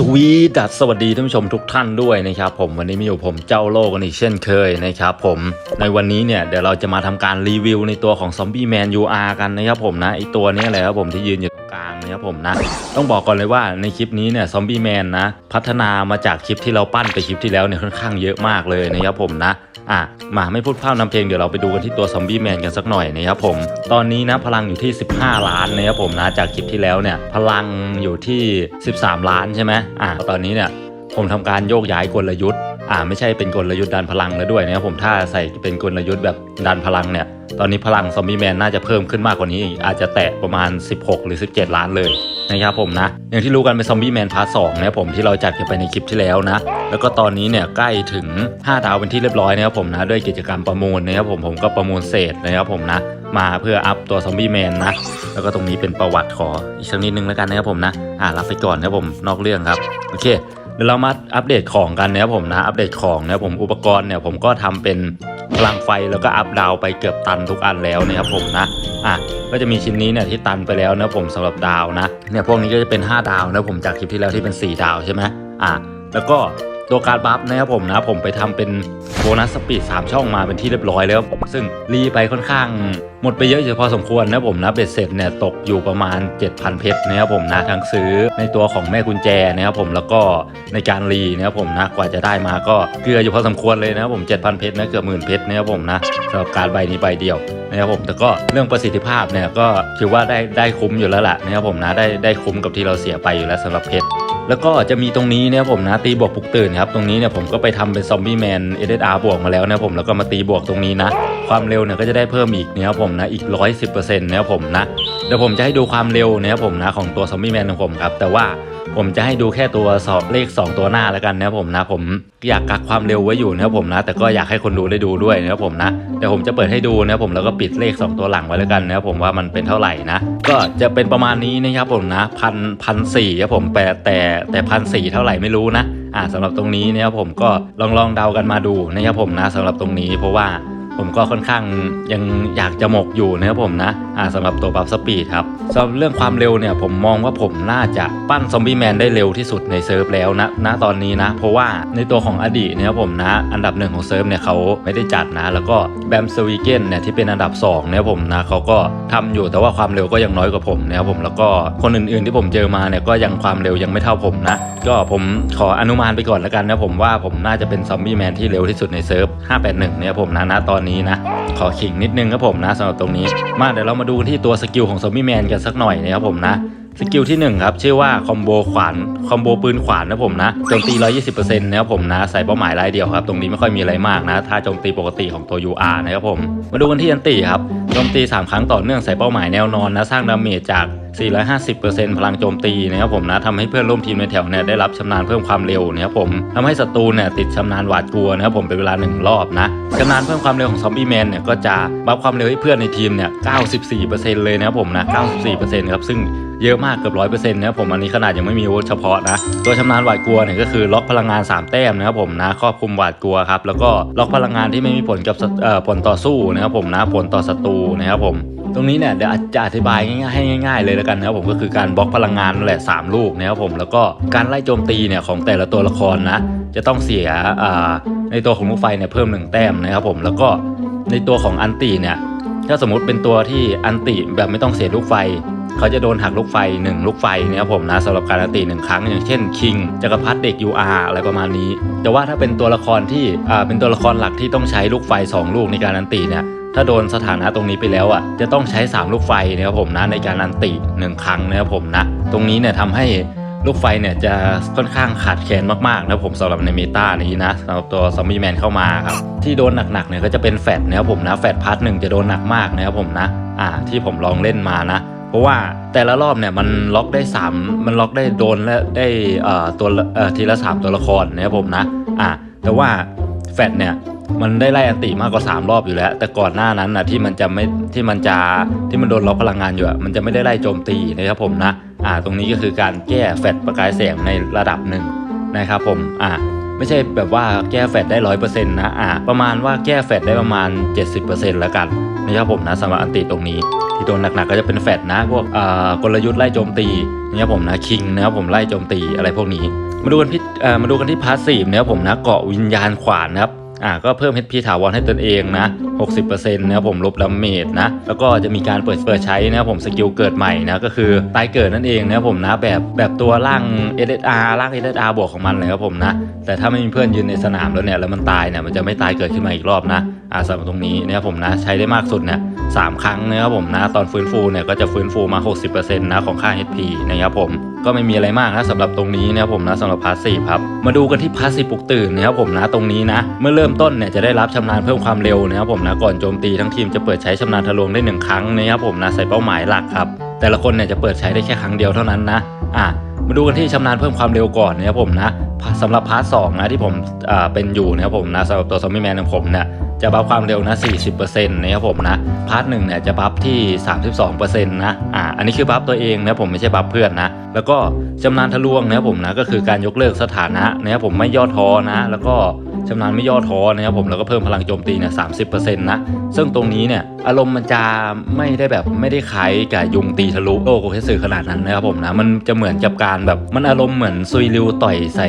สวีดัสสวัสดีท่านผู้ชมทุกท่านด้วยนะครับผมวันนี้มีอยู่ผมเจ้าโลกกันอีกเช่นเคยนะครับผมในวันนี้เนี่ยเดี๋ยวเราจะมาทำการรีวิวในตัวของซอมบี้แมน UR กันนะครับผมนะไอตัวนี้แหละครับผมที่ยืนอยู่ ลางนะครับผมนะ ต้องบอกก่อนเลยว่าในคลิปนี้เนี่ยซอมบี้แมนนะ พัฒนามาจากคลิปที่เราปั้นไปคลิปที่แล้วเนี่ยค่อนข้างเยอะมากเลยนะครับผมนะอะมาไม่พูดพร่ำนำเพลงเดี๋ยวเราไปดูกันที่ตัวซอมบี้แมนกันสักหน่อยนะครับผมตอนนี้นะพลังอยู่ที่ 15 ล้านนะครับผมนะจากคลิปที่แล้วเนี่ยพลังอยู่ที่ 13 ล้านใช่ไหมอะตอนนี้เนี่ย ผมทำการโยกย้ายกลยุทธ์ อ่าไม่ใช่เป็นกลยุทธ์ดันพลังแล้วด้วยนะครับผมถ้าใส่เป็นกลยุทธ์แบบดันพลังเนี่ย ตอนนี้พลังซอมบี้แมนน่าจะเพิ่มขึ้นมากกว่านี้อีกอาจจะแตะประมาณ 16 หรือ 17 ล้านเลยนะครับผมนะ อย่างที่รู้กันเป็นซอมบี้แมนพาร์ทสองนะครับผมที่เราจัดกันไปในคลิปที่แล้วนะ แล้วก็ตอนนี้เนี่ยใกล้ถึง 5 ดาวเป็นที่เรียบร้อยนะครับผมนะด้วยกิจกรรมประมูลนะครับผมผมก็ประมูลเศษนะครับผมนะมาเพื่ออัพตัวซอมบี้แมนนะแล้วก็ตรงนี้เป็นประวัติขออีกสักนิดนึงแล้วกันนะครับผมนะอ่ารับไปก่อนนะครับผมนอกเรื่องครับโอเค เดี๋ยวเรามาอัปเดตของกันนะครับผมนะอัปเดตของนะครับผมอุปกรณ์เนี่ยผมก็ทำเป็นพลังไฟแล้วก็อัพดาวไปเกือบตันทุกอันแล้วนะครับผมนะอะก็จะมีชิ้นนี้เนี่ยที่ตันไปแล้วนะผมสำหรับดาวนะเนี่ยพวกนี้ก็จะเป็น 5 ดาวนะผมจากคลิปที่แล้วที่เป็น 4 ดาวใช่ไหมอะแล้วก็ตัวการบัฟนะครับผมนะผมไปทำเป็นโบนัสสปีด3ช่องมาเป็นที่เรียบร้อยแล้วผมซึ่งรีไปค่อนข้างหมดไปเยอะอยู่พอสมควรนะผมนะเบ็ดเสร็จเนี่ยตกอยู่ประมาณ 7,000 เพชรนะครับผมนะทั้งซื้อในตัวของแม่กุญแจนะครับผมแล้วก็ในการรีนะครับผมนะกว่าจะได้มาก็เกลืออยู่พอสมควรเลยนะครับผม 7,000 เพชรนะเกือบหมื่นเพชรนะครับผมนะสำหรับการใบนี้ใบเดียวนะครับผมแต่ก็เรื่องประสิทธิภาพเนี่ยก็ถือว่าได้ได้คุ้มอยู่แล้วแหละนะครับผมนะได้ได้คุ้มกับที่เราเสียไปอยู่แล้วสำหรับเพชรแล้วก็จะมีตรงนี้เนี่ยผมนะตีบวกปลุกตื่นครับตรงนี้เนี่ยผมก็ไปทำเป็นซอมบี้แมนเอเดอาร์บวกมาแล้วนะผมแล้วก็มาตีบวกตรงนี้นะความเร็วเนี่ยก็จะได้เพิ่มอีกเนี่ยผมนะอีก 110%เนี่ยผมนะเดี๋ยวผมจะให้ดูความเร็วเนี่ยผมนะของตัวซอมบี้แมนของผมครับ แต่ว่าผมจะให้ดูแค่ตัวสอบเลข 2 ตัวหน้าแล้วกันนะครับผมนะ ผมอยากกักความเร็วไว้อยู่นะครับผมนะ แต่ก็อยากให้คนดูได้ดูด้วยนะครับผมนะเดี๋ยวผมจะเปิดให้ดูนะครับผมแล้วก็ปิดเลข 2 ตัวหลังไว้แล้วกันนะครับผมว่ามันเป็นเท่าไหร่นะ ก็จะเป็นประมาณนี้นะครับผมนะพันพันสี่ครับผมแต่แต่แต่พันสี่เท่าไหร่ไม่รู้นะอ่าสำหรับตรงนี้เนี่ยผมก็ลองลองเดากันมาดูนะครับผมนะสำหรับตรงนี้เพราะว่า ผมก็ค่อนข้างยังอยากจะหมกอยู่นะครับผมนะอ่าสำหรับตัวบัฟสปีดครับสำหรับเรื่องความเร็วเนี่ยผมมองว่าผมน่าจะปั้นซอมบี้แมนได้เร็วที่สุดในเซิร์ฟแล้วนะณตอนนี้นะ เพราะว่าในตัวของอดีตเนี่ยผมนะ อันดับหนึ่งของเซิร์ฟเนี่ยเขาไม่ได้จัดนะ แล้วก็แบมสวีเกนเนี่ยที่เป็นอันดับ2เนี่ยผมนะเขาก็ทำอยู่แต่ว่าความเร็วก็ยังน้อยกว่าผมนะครับผมแล้วก็คนอื่นๆที่ผมเจอมาเนี่ยก็ยังความเร็วยังไม่เท่าผมนะ ก็ผมขออนุมานไปก่อนแล้วกันนะผมว่าผมน่าจะเป็นซอมบี้แมนที่เร็วที่สุดในเซิร์ฟ581เนี่ยผมนะณตอนนี้นะ ขอขิงนิดนึงครับผมนะสำหรับตรงนี้ มาเดี๋ยวเรามาดูกันที่ตัวสกิลของซอมบี้แมนกันสักหน่อยนะครับผมนะสกิลที่1ครับชื่อว่าคอมโบขวานคอมโบปืนขวานนะผมนะโจมตี 120%นะครับผมนะใส่เป้าหมายรายเดียวครับ ตรงนี้ไม่ค่อยมีอะไรมากนะ ถ้าโจมตีปกติของตัว UR นะครับผม มาดูกันที่อันตีครับโจมตี 3 ครั้งต่อเนื่องใส่เป้าหมายแนวนอนนะ สร้างดาเมจจาก 450%พลังโจมตีนะครับผมนะทำให้เพื่อนร่วมทีมในแถวเนี่ยได้รับชำนาญเพิ่มความเร็วนะครับผมทำให้ศัตรูเนี่ยติดชำนาญหวาดกลัวนะครับผมเป็นเวลาหนึ่งรอบนะชำนาญเพิ่มความเร็วของซอมบี้แมนเนี่ยก็จะบัฟความเร็วให้เพื่อนในทีมเนี่ย 94%เลยนะครับผมนะ 94%ครับซึ่งเยอะมากเกือบร้อยเปอร์เซ็นต์นะครับผมอันนี้ขนาดยังไม่มีอาวุธเฉพาะนะตัวชำนาญหวาดกลัวเนี่ยก็คือล็อกพลังงาน 3 แต้มนะครับผมนะครอบคลุมหวาดกลัวครับแล้วก็ล็อกพลังงานที่ไม่มีผลกับศัตเอ่อผลต่อสู้นะครับผมนะผลต่อศัตรูนะครับผม ตรงนี้เนี่ยเดี๋ยวจะอธิบายง่ายๆให้ง่ายๆเลยแล้วกันนะครับผมก็คือการบล็อกพลังงานนั่นแหละสามลูกนะครับผมแล้วก็การไล่โจมตีเนี่ยของแต่ละตัวละครนะจะต้องเสียในตัวของลูกไฟเนี่ยเพิ่มหนึ่งแต้มนะครับผมแล้วก็ในตัวของอันตีเนี่ยถ้าสมมติเป็นตัวที่อันติแบบไม่ต้องเสียลูกไฟเขาจะโดนหักลูกไฟ 1 ลูกไฟนี่ยครับผมนะสำหรับการอันติหนึ่งครั้งอย่างเช่นคิงจักรพรรดิเด็ก UR อะไรประมาณนี้ แต่ว่าถ้าเป็นตัวละครที่เป็นตัวละครหลักที่ต้องใช้ลูกไฟ 2 ลูกในการอันติเนี่ย ถ้าโดนสถานะตรงนี้ไปแล้วอะจะต้องใช้ 3 ลูกไฟนะครับผมนะในการอันติหนึ่งครั้งนะครับผมนะ ตรงนี้เนี่ยทำให้ลูกไฟเนี่ยจะค่อนข้างขาดแคลนมากๆนะผมสำหรับในเมตานี้นะสำหรับตัวซอมบี้แมนเข้ามาครับที่โดนหนักๆเนี่ยก็จะเป็นแฟดนะครับผมนะแฟดพาร์ทหนึ่งจะโดนหนักมากนะครับผมนะอ่าที่ผมลองเล่นมานะ เพราะว่าแต่ละรอบเนี่ยมันล็อกได้ 3 มันล็อกได้โดนและได้เอ่อตัวเอ่อทีละ 3 ตัวละครนะครับผมนะอ่าแต่ว่าแฟดเนี่ย มันได้ไล่อันติมากกว่า 3 รอบอยู่แล้ว แต่ก่อนหน้านั้นนะที่มันจะไม่ที่มันจะที่มันโดนล็อกพลังงานอยู่มันจะไม่ได้ไล่โจมตีนะครับผมนะอ่าตรงนี้ก็คือการแก้แฟดประกายแสงในระดับหนึ่งนะครับผมอ่าไม่ใช่แบบว่าแก้แฟดได้ร้อยเปอร์เซ็นต์นะอ่าประมาณว่าแก้แฟดได้ประมาณ 70%แล้วกันนะครับผมนะสำหรับอันติตรงนี้ ที่โดนหนักๆก็จะเป็นแฟดนะพวกอ่ากลยุทธ์ไล่โจมตีนะครับผมนะคิงนะครับผมไล่โจมตีอะไรพวกนี้ มาดูกันที่เอ่อมาดูกันที่พาร์ทสซีฟนะครับผมนะเกาะวิญญาณขวานนะครับ อ่าก็เพิ่ม HP ถาวรให้ตนเองนะ 60%นะครับผมลบดาเมจนะ แล้วก็จะมีการเปิดเปิดใช้นะครับผมสกิลเกิดใหม่นะก็คือตายเกิดนั่นเองนะครับผมนะแบบแบบตัวร่าง SSR ร่าง SSR บวกของมันเลยครับผมนะ แต่ถ้าไม่มีเพื่อนยืนในสนามแล้วเนี่ยแล้วมันตายเนี่ยมันจะไม่ตายเกิดขึ้นมาอีกรอบนะ อ่าสำหรับตรงนี้นะครับผมนะใช้ได้มากสุดเนี่ยสามครั้งนะครับผมนะตอนฟื้นฟูเนี่ยก็จะฟื้นฟูมา 60%นะของค่า HP นะครับผมก็ไม่มีอะไรมากนะสำหรับตรงนี้นะครับผมนะสำหรับพาสซีฟครับมาดูกันที่พาสซีฟปลุกตื่นนะครับผมนะตรงนี้นะเมื่อเริ่มต้นเนี่ยจะได้รับชำนาญเพิ่มความเร็วนะครับผมนะก่อนโจมตีทั้งทีมจะเปิดใช้ชำนาญทะลวงได้หนึ่งครั้งนะครับผมนะใส่เป้าหมายหลักครับแต่ละคนเนี่ยจะเปิดใช้ได้แค่ครั้งเดียวเท่านั้นนะอะมาดูกันที่ชำนาญเพิ่มความเร็วก่อนนะครับผมนะสำหรับพาร์ทสองนะที่ผมอ่าเป็นอยู่นะครับผมนะสำหรับตัวซอมบี้แมนของผมเนี่ย จะบัฟความเร็วนะ 40%นะครับผมนะ พาร์ทหนึ่งเนี่ยจะบัฟที่ 32%นะ อ่า อันนี้คือบัฟตัวเองนะผมไม่ใช่บัฟเพื่อนนะ แล้วก็ชำนาญทะลวงนะครับผมนะ ก็คือการยกเลิกสถานะนะครับผมไม่ย่อท้อนะ แล้วก็ชำนาญไม่ย่อท้อนะครับผม แล้วก็เพิ่มพลังโจมตีเนี่ย30%นะ ซึ่งตรงนี้เนี่ยอารมณ์มันจะไม่ได้แบบไม่ได้คล้ายกับยุงตีทะลุโลกโอเคสือขนาดนั้นนะครับผมนะ มันจะเหมือนกับการแบบมันอารมณ์เหมือนซุยริวต่อยใส่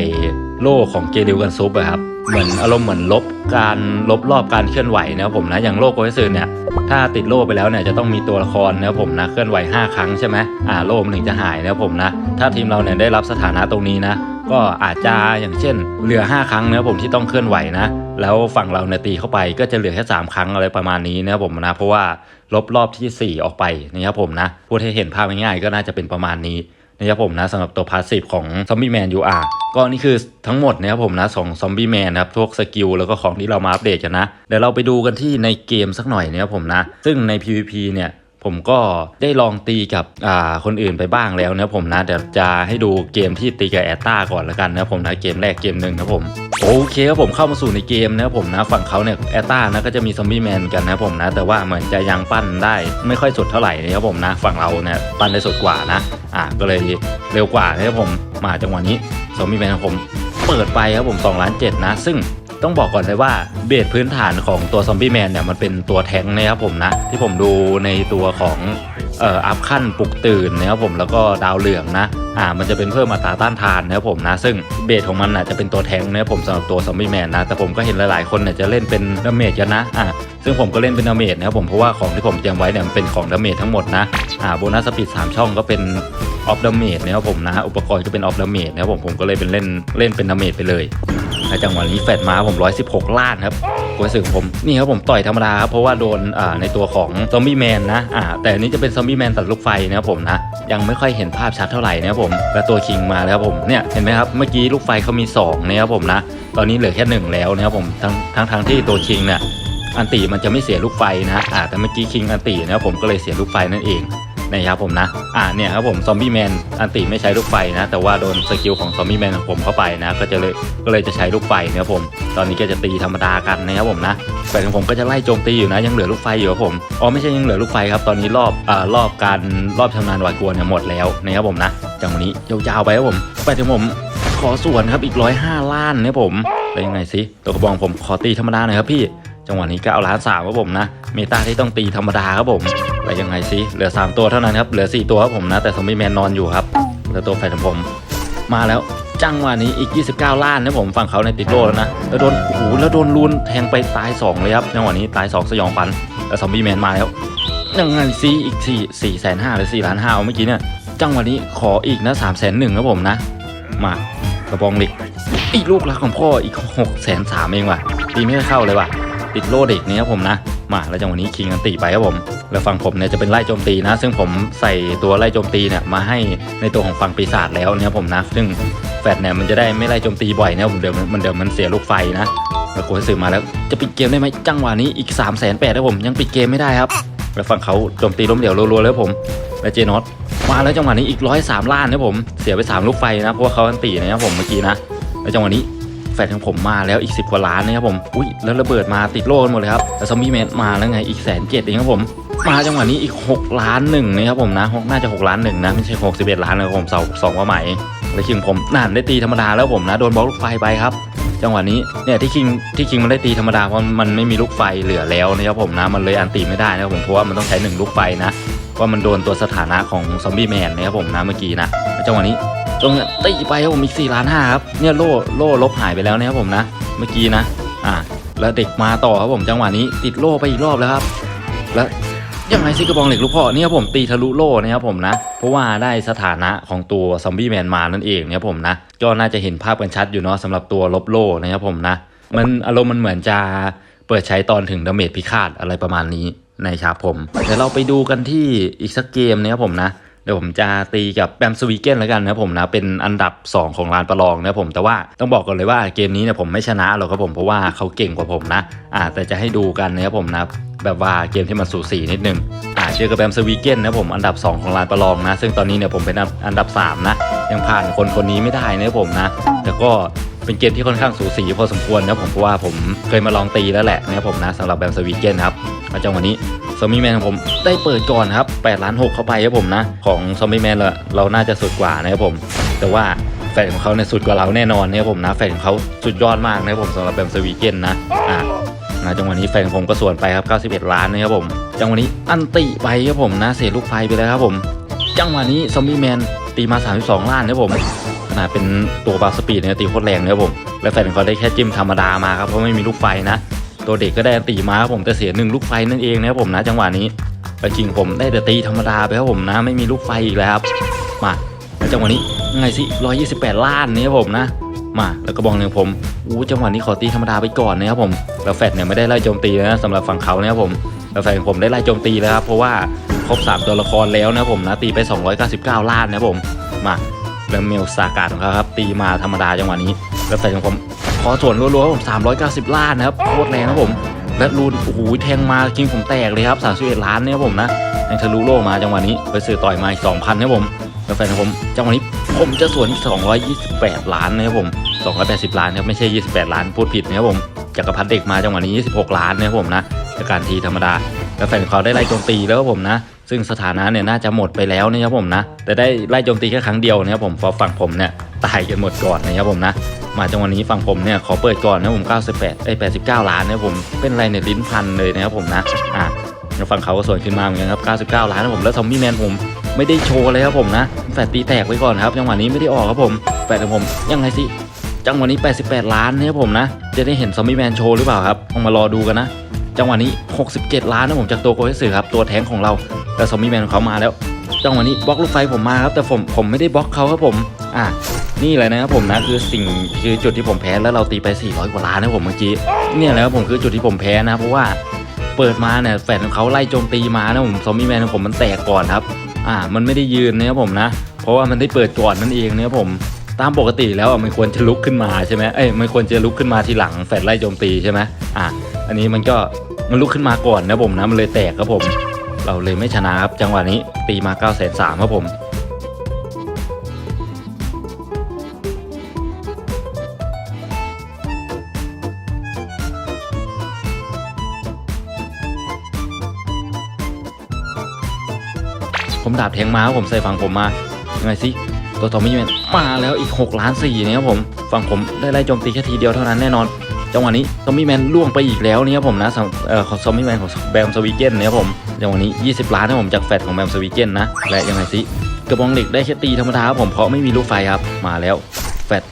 โล่ของเกริวกันซุปอะครับ เหมือนอารมณ์เหมือนลบการลบรอบการเคลื่อนไหวนะครับผมนะอย่างโลกโกเฮซึเนี่ยถ้าติดโล่ไปแล้วเนี่ยจะต้องมีตัวละครนะครับผมนะเคลื่อนไหว 5 ครั้งใช่ไหมอ่าโล่มันถึงจะหายนะครับผมนะถ้าทีมเราเนี่ยได้รับสถานะตรงนี้นะก็อาจจะอย่างเช่นเหลือ 5 ครั้งนะครับผมที่ต้องเคลื่อนไหวนะแล้วฝั่งเราเนี่ยตีเข้าไปก็จะเหลือแค่ 3 ครั้งอะไรประมาณนี้นะครับผมนะเพราะว่าลบรอบทีสี่4 ออกไปนะครับผมนะพูดให้เห็นภาพง่ายๆก็น่าจะเป็นประมาณนี้ นะครับผมนะสำหรับตัวพาสซีฟของซอมบี้แมนยูอาร์ก็นี่คือทั้งหมดนะครับผมนะสองซอมบี้แมนนะครับพวกสกิลแล้วก็ของที่เรามาอัปเดตกันนะ เดี๋ยวเราไปดูกันที่ในเกมสักหน่อยนะครับผมนะ ซึ่งใน PVP เนี่ย ผมก็ได้ลองตีกับคนอื่นไปบ้างแล้วนะผมนะเดี๋ยวจะให้ดูเกมที่ตีกับแอตตาก่อนละกันนะผมนะเกมแรกเกมหนึ่งนะผมโอเคครับผมเข้ามาสู่ในเกมนะผมนะฝั่งเขาเนี่ยแอตตานะก็จะมีซอมบี้แมนกันนะผมนะแต่ว่าเหมือนจะยังปั้นได้ไม่ค่อยสดเท่าไหร่นะครับผมนะฝั่งเราเนี่ยปั้นได้สดกว่านะอ่าก็เลยเร็วกว่านะครับผมมาจังหวะนี้ซอมบี้แมนผมเปิดไปครับผม2ล้าน7นะซึ่ง ต้องบอกก่อนเลยว่าเบสพื้นฐานของตัวซอมบี้แมนเนี่ยมันเป็นตัวแทงนะครับผมนะ ที่ผมดูในตัวของเอ่ออัพขั้นปลุกตื่นนะครับผมแล้วก็ดาวเหลืองนะอ่ามันจะเป็นเพิ่มอัตราต้านทานนะครับผมนะ ซึ่งเบสของมันน่ะจะเป็นตัวแทงนะครับผมสำหรับตัวซอมบี้แมนนะแต่ผมก็เห็นหลายๆคนเนี่ยจะเล่นเป็นดาเมจกันนะอ่าซึ่งผมก็เล่นเป็นดาเมจนะครับผมเพราะว่าของที่ผมเตรียมไว้เนี่ยมันเป็นของดาเมจทั้งหมดนะอ่าโบนัสสปีดสามช่องก็เป็นออฟดาเมจนะครับผมนะอุปกรณ์ก็เป็นออฟดาเมจนะครับผมผมก็เลยเป็นเล่นเล่นเป็นดาเมจไปเลย จังหวะนี้แฟดมาผม 116 ล้านครับกูรู้สึกผมนี่ครับผมต่อยธรรมดาครับเพราะว่าโดนในตัวของซอมบี้แมนนะอ่าแต่อันนี้จะเป็นซอมบี้แมนตัดลูกไฟนะครับผมนะยังไม่ค่อยเห็นภาพชัดเท่าไหร่นะครับผมและตัวคิงมาแล้วผมเนี่ยเห็นไหมครับเมื่อกี้ลูกไฟเขามี2นะครับผมนะตอนนี้เหลือแค่หนึ่งแล้วนะครับผมทั้งทั้งทั้งที่ตัวคิงเนี่ยอันติมันจะไม่เสียลูกไฟนะอ่าแต่เมื่อกี้คิงอันตินะครับผมก็เลยเสียลูกไฟนั่นเอง นะครับผมนะ อ่าเนี่ยครับผมซอมบี้แมนอันติไม่ใช้ลูกไฟนะ แต่ว่าโดนสกิลของซอมบี้แมนของผมเข้าไปนะก็จะเลยก็เลยจะใช้ลูกไฟนะครับผมตอนนี้ก็จะตีธรรมดากันนะครับผมนะแต่ของผมก็จะไล่โจมตีอยู่นะยังเหลือลูกไฟอยู่ครับผมอ๋อไม่ใช่ยังเหลือลูกไฟครับตอนนี้รอบอ่ารอบการรอบชำนาญวาดกลัวเนี่ยหมดแล้วนะครับผมนะจังวะนี้ยาวๆไปครับผมไปถึงผมขอส่วนครับอีกร้อยห้าล้านนะครับผมแล้วยังไงสิตัวกระบองผมขอตีธรรมดาหน่อยครับพี่ จังหวะนี้ก็เอาล้านสามครับผมนะ เมตาที่ต้องตีธรรมดาครับผมแล้วยังไงสิเหลือ 3 ตัวเท่านั้นครับเหลือ 4 ตัวครับผมนะแต่ซอมบี้แมนนอนอยู่ครับแล้วตัวแฟนของผม มาแล้วจังหวะนี้อีก 29 ล้านนะผมฝั่งเขาในติดโลแล้วนะแล้วโดนโอ้โหแล้วโดนลูนแทงไปตาย 2 เลยครับจังหวะนี้ตาย 2 สยองปันแล้วซอมบี้แมนมาแล้วยังไงสิอีก4 4แสนห้าหรือ4ล้านห้าเมื่อกี้เนี่ยจังหวะนี้ขออีกนะ3แสนหนึ่งครับผมนะ มากระบองเหล็กอีกลูกรักของพ่ออีก6แสนสามเองว่ะตีไม่เข้าเลยว่ะ ติดโล่เด็กนี้ครับผมนะ มาแล้วจังหวะนี้คิงอันตีไปครับผม แล้วฝั่งผมเนี่ยจะเป็นไล่โจมตีนะ ซึ่งผมใส่ตัวไล่โจมตีเนี่ยมาให้ในตัวของฝั่งปีศาจแล้วเนี่ยผมนะ ซึ่งแฟดเนี่ยมันจะได้ไม่ไล่โจมตีบ่อยนะผมเดี๋ยวมันเดี๋ยวมันเสียลูกไฟนะแล้วกูสื่อมาแล้วจะปิดเกมได้ไหมจังหวะนี้อีก3ามแสนแปดครับผมยังปิดเกมไม่ได้ครับ แล้วฝั่งเขาโจมตีล้มเหลวรัวๆแล้วผมและเจนอตมาแล้วจังหวะนี้อีกร้อยสามล้านนะผมเสียไปสามลูกไฟนะเพราะว่าเขาอันตีนะครับผมเมื่อกี้นะแล้วจังหวะนี้ ฟนของผมมาแล้วอีก 10 กว่าล้านนะครับผม อุ้ยแล้วระเบิดมาติดโลกันหมดเลยครับ แล้วซอมบี้แมนมาแล้วไงอีกแสนเจ็ดเองครับผม มาจังหวะนี้อีก 6 ล้านหนึ่งนะครับผมนะน่าจะ 6 ล้านหนึ่งนะไม่ใช่ 61 ล้านนะครับผมเสาสองว่าใหม่แล้วคิงผมนั่นได้ตีธรรมดาแล้วผมนะโดนบล็อกลูกไฟไปครับจังหวะนี้เนี่ยที่คิงที่คิงมันได้ตีธรรมดาเพราะมันไม่มีลูกไฟเหลือแล้วนะครับผมนะมันเลยอันตีไม่ได้นะครับผมเพราะว่ามันต้องใช้หนึ่งลูกไฟนะว่ามันโดนตัวสถานะของซอมบี้แมนนะครับผมนะเมื่อกี้นะจังหวะนี้ ตรงตีไปครับผมอีก4ล้านห้าครับเนี่ยโล่โล่ลบหายไปแล้วนะครับผมนะ เมื่อกี้นะ อ่า แล้วเด็กมาต่อครับผมจังหวะนี้ติดโล่ไปอีกรอบแล้วครับ แล้วยังไงซิกระบองเหล็กลูกพ่อเนี่ยครับผมตีทะลุโล่นะครับผมนะ เพราะว่าได้สถานะของตัวซอมบี้แมนมานั่นเองนะครับผมนะก็น่าจะเห็นภาพกันชัดอยู่เนาะสำหรับตัวลบโล่นะครับผมนะ มันอารมณ์มันเหมือนจะเปิดใช้ตอนถึงดาเมจพิฆาตอะไรประมาณนี้นะครับผมเดี๋ยวเราไปดูกันที่อีกสักเกมนะครับผมนะ ดี๋ยวผมจะตีกับแบมสวีเกนแล้วกันนะผมนะเป็นอันดับ 2 ของลานประลองนะผมแต่ว่าต้องบอกก่อนเลยว่าเกมนี้เนี่ยผมไม่ชนะหรอกครับผมเพราะว่าเขาเก่งกว่าผมนะอ่าแต่จะให้ดูกันนะครับผมนะแบบว่าเกมที่มันสูสีนิดนึงอ่าเจอกับแบมสวีเกนนะผมอันดับ 2 ของลานประลองนะ ซึ่งตอนนี้เนี่ยผมเป็นอันดับ 3 นะ ยังผ่านคนคนนี้ไม่ได้นะผมนะแต่ก็เป็นเกมที่ค่อนข้างสูสีพอสมควรนะผมเพราะว่าผมเคยมาลองตีแล้วแหละนะครับผมนะสำหรับแบมสวีเกนครับมาจังหวะนี้ ซอมบี้แมนของผมได้เปิดก่อนครับ8ล้าน6เข้าไปครับผมนะ ของซอมบี้แมนเราเราน่าจะสุดกว่านะครับผม แต่ว่าแฟนของเขาเนี่ยสุดกว่าเราแน่นอนนะครับผมนะแฟนของเขาสุดยอดมากนะครับผมสำหรับแบมสวีเกนนะอ่านะจังหวะนี้แฟนของผมก็ส่วนไปครับ 91 ล้านนะครับผม จังหวะนี้อันติไปครับผมนะเสียลูกไฟไปแล้วครับผม จังหวะนี้ซอมบี้แมนตีมา 32 ล้านนะครับผมนาเป็นตัวบาสปีดเนี่ยตีโคตรแรงนะครับผม และแฟนของเขาได้แค่จิ้มธรรมดามาครับเพราะไม่มีลูกไฟนะ ตัวเด็กก็ได้ตีมาครับผมแต่เสียหนึ่งลูกไฟนั่นเองนะครับผมนะจังหวะนี้แต่จริงผมได้แต่ตีธรรมดาไปครับผมนะ ไม่มีลูกไฟอีกแล้วครับมาจังหวะนี้ยังไงสิ128 ล้านนี่ครับผมนะ มาแล้วก็บองหนึ่งผมอู้จังหวะนี้ขอตีธรรมดาไปก่อนนะครับผมแล้วแฟดเนี่ยไม่ได้ไล่โจมตีนะสำหรับฝั่งเขานะครับผมแล้วแฟนของผมได้ไล่โจมตีแล้วครับเพราะว่าครบ 3 ตัวละครแล้วนะครับผมนะตีไป 299 ล้านนะครับผมมาแล้วเมลซากาดของเขาครับตีมาธรรมดาจังหวะนี้ แล้วแฟนของผม ขอส่วนรัวๆครับผม390ล้านนะครับโคตรแรงนะครับผมและรูนโอ้โหแทงมาจริงผมแตกเลยครับ31ล้านเนี่ยครับผมนะยังทะลุโลกมาจังหวะนี้ไปซื้อต่อยมาอีก2,000ครับผมแล้วแฟนผมจังหวะนี้ผมจะสวนอีก228ล้านนะครับผม280ล้านครับไม่ใช่28ล้านพูดผิดนะครับผมจักรพัฒน์เด็กมาจังหวะนี้ 26 ล้านนะครับผมนะจากการทีธรรมดา แล้วแฟนเขาได้ไล่โจมตีแล้วครับผมนะ ซึ่งสถานะเนี่ยน่าจะหมดไปแล้วนะครับผมนะ แต่ได้ไล่โจมตีแค่ครั้งเดียวนะครับผมพราะฝั่งผมเนี่ยตายกันหมดก่อนนะครับผมนะ มาจังหวะนี้ฝั่งผมเนี่ยขอเปิดก่อนนะผม 98ไอ้ย89 ล้านนะผมเป็นไรเนี่ยลิ้นพันเลยนะครับผมนะอะแล้วฝั่งเขาก็ส่วนขึ้นมาเหมือนกันครับ99 ล้านนะผมแล้วซอมบี้แมนผมไม่ได้โชว์เลยครับผมนะแฟดตีแตกไว้ก่อนครับจังหวะนี้ไม่ได้ออกครับผมแฟดของผมยังไงสิจังหวะนี้ 88 ล้านนะครับผมนะ จะได้เห็นซอมบี้แมนโชว์หรือเปล่าครับต้องมารอดูกันนะ จังหวะนี้ 67 ล้านนะผมจากตัวโกเฮสึครับตัวแทงของเราแต่ซอมบี้แมนของเขามาแล้ว จังหวะนี้บล็อกลูกไฟผมมาครับแต่ผมผมไม่ได้บล็อกเขาครับผมอะ นี่แหละนะครับผมนะคือสิ่งคือจุดที่ผมแพ้แล้วเราตีไป 400 กว่าล้านนะผมเมื่อกี้เนี่ยแหละครับผมคือจุดที่ผมแพ้นะเพราะว่าเปิดมาเนี่ยแฟนของเขาไล่โจมตีมานะผมซอมบี้แมนของผมมันแตกก่อนครับอ่ามันไม่ได้ยืนนะครับผมนะ เพราะว่ามันได้เปิดก่อนนั่นเองนะครับผมตามปกติแล้วมันควรจะลุกขึ้นมาใช่ไหมเอ้ยมันควรจะลุกขึ้นมาทีหลังแฟนไล่โจมตีใช่ไหมอะอันนี้มันก็มันลุกขึ้นมาก่อนนะผมนะมันเลยแตกครับผม เราเลยไม่ชนะครับจังหวะนี้ตีมา9 3 0 0 0ครับผม ผมดาบแทงมาครับผมใส่ฝั่งผมมายังไงสิตัวทอมมี่แมนมาแล้วอีก 6 ล้าน4เนี่ยครับผมฝั่งผมได้ไล่โจมตีแค่ทีเดียวเท่านั้นแน่นอนจังหวะนี้ซอมบี้แมนล่วงไปอีกแล้วเนี่ยครับผมนะเอ่อของซอมบี้แมนของแบมสวีเกนเนี่ยครับผมจังหวะนี้ 20 ล้านนะผมจากแฟดของแบมสวีเกนนะและยังไงสิกระบองเหล็กได้แค่ตีธรรมดาครับผมเพราะไม่มีลูกไฟครับมาแล้วแฟด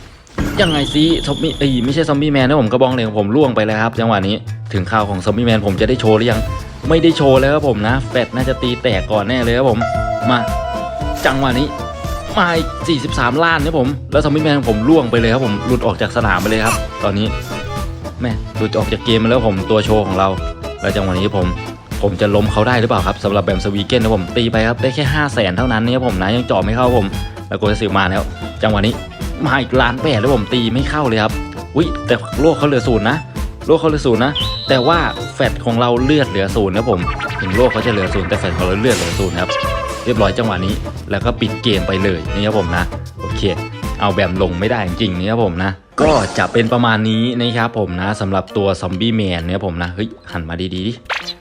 ยังไงสิซอมบี้เอ้ยไม่ใช่ซอมบี้แมนนะผมกระบองเหล็กของผมล่วงไปแล้วครับจังหวะนี้ถึงข่าวของซอมบี้แมนผมจะได้โชว์หรือยังไม่ได้โชว์แล้วครับผมนะแฟดน่าจะตีแตกก่อนแน่เลยครับผม มา จังหวะนี้มาอีก43 ล้านนะผม แล้วซอมบี้แมนผมล่วงไปเลยครับผมหลุดออกจากสนามไปเลยครับ ตอนนี้แม่หลุดออกจากเกมมาแล้วผมตัวโชว์ของเราแล้วจังหวะนี้ผม ผมจะล้มเขาได้หรือเปล่าครับสำหรับแบมสวีเกนนะผมตีไปครับได้แค่ 5 0 0แสนเท่านั้นเนี่ยผมนะยังเจาะไม่เข้าผม แล้วโกเซซิลมาแล้ว จังหวะนี้มาอีกล้านแปดแล้วผมตีไม่เข้าเลยครับอุ้ยแต่โลกเขาเหลือศูนย์นะโลกเขาเหลือศูนย์นะแต่ว่าแฟดของเราเลือดเหลือศูนย์นะผมถึงโลกเขาจะเหลือศูนย์แต่แฟดของเราเลือดเหลือศูนย์ครับ เรียบร้อยจังหวะนี้ แล้วก็ปิดเกมไปเลยนี่ครับผมนะโอเค เอาแบบลงไม่ได้จริงๆนี่ครับผมนะ ก็จะเป็นประมาณนี้นะครับผมนะสำหรับตัวซอมบี้แมนเนี่ยผมนะเฮ้ยหันมาดีๆดิ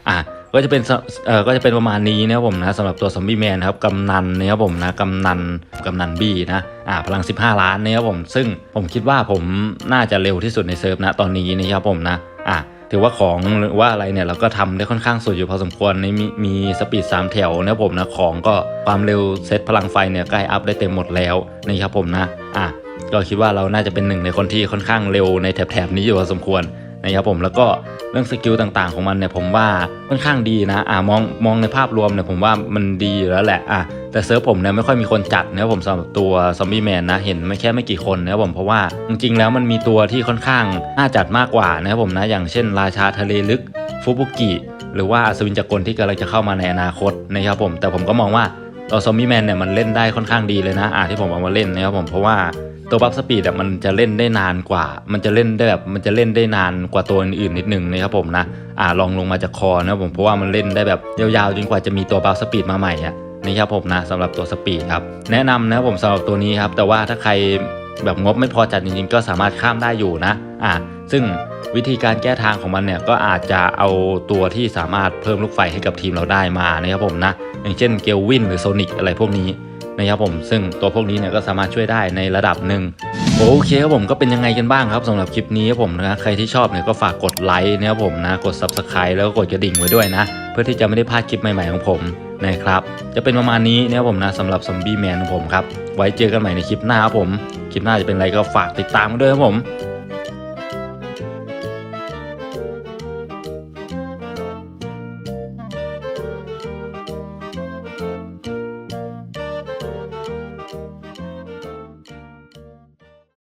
อะก็จะเป็นสเอ่อก็จะเป็นประมาณนี้นะครับผมนะสำหรับตัวซอมบี้แมนครับกำนันนะครับผมนะกำนันกำนันบี้นะอ่าพลัง 15 ล้านนะครับผม ซึ่งผมคิดว่าผมน่าจะเร็วที่สุดในเซิร์ฟนะตอนนี้นะครับผมนะอะ ถือว่าของหรือว่าอะไรเนี่ยเราก็ทำได้ค่อนข้างสุดอยู่พอสมควรในมีมีสปีด3แถวนะผมนะของก็ความเร็วเซตพลังไฟเนี่ยใกล้อัพได้เต็มหมดแล้วนะครับผมนะอะก็คิดว่าเราน่าจะเป็นหนึ่งในคนที่ค่อนข้างเร็วในแถบๆนี้อยู่พอสมควร นะครับผมแล้วก็เรื่องสกิลต่างๆของมันเนี่ยผมว่าค่อนข้างดีนะอะมองมองในภาพรวมเนี่ยผมว่ามันดีอยู่แล้วแหละอะแต่เซิร์ฟผมเนี่ยไม่ค่อยมีคนจัดนะครับผมสำหรับตัวซอมบี้แมนนะเห็นไม่แค่ไม่กี่คนนะครับผมเพราะว่าจริงๆแล้วมันมีตัวที่ค่อนข้างน่าจัดมากกว่านะครับผมนะอย่างเช่น ราชาทะเลลึกฟุบุกิหรือว่าอัศวินจักรกลที่กำลังจะเข้ามาในอนาคตนะครับผมแต่ผมก็มองว่าตัวซอมบี้แมนเนี่ยมันเล่นได้ค่อนข้างดีเลยนะอ่าที่ผมเอามาเล่นนะครับผมเพราะว่า ตัวบัฟสปีดอะมันจะเล่นได้นานกว่า มันจะเล่นได้แบบมันจะเล่นได้นานกว่าตัวอื่นๆนิดนึงนะครับผมนะอ่าลองลงมาจากคอนะครับผมเพราะว่ามันเล่นได้แบบยาวๆจนกว่าจะมีตัวบัฟสปีดมาใหม่อะนี่ครับผมนะสำหรับตัวสปีดครับแนะนำนะครับผมสำหรับตัวนี้ครับแต่ว่าถ้าใครแบบงบไม่พอจัดจริงๆ ก็สามารถข้ามได้อยู่นะอ่าซึ่งวิธีการแก้ทางของมันเนี่ยก็อาจจะเอาตัวที่สามารถเพิ่มลูกไฟให้กับทีมเราได้มานะครับผมนะอย่างเช่นเกลวินหรือโซนิกอะไรพวกนี้ นะครับผมซึ่งตัวพวกนี้เนี่ยก็สามารถช่วยได้ในระดับหนึ่งโอเคครับผมก็เป็นยังไงกันบ้างครับสำหรับคลิปนี้ครับผมนะใครที่ชอบเนี่ยก็ฝากกดไลค์นะครับผมนะกด Subscribe แล้วก็กดกระดิ่งไว้ด้วยนะ เพื่อที่จะไม่ได้พลาดคลิปใหม่ๆของผมนะครับจะเป็นประมาณนี้นะครับผมนะสำหรับซอมบี้แมนของผมครับไว้เจอกันใหม่ในคลิปหน้าครับผมคลิปหน้าจะเป็นอะไรก็ฝากติดตามกันด้วยครับผม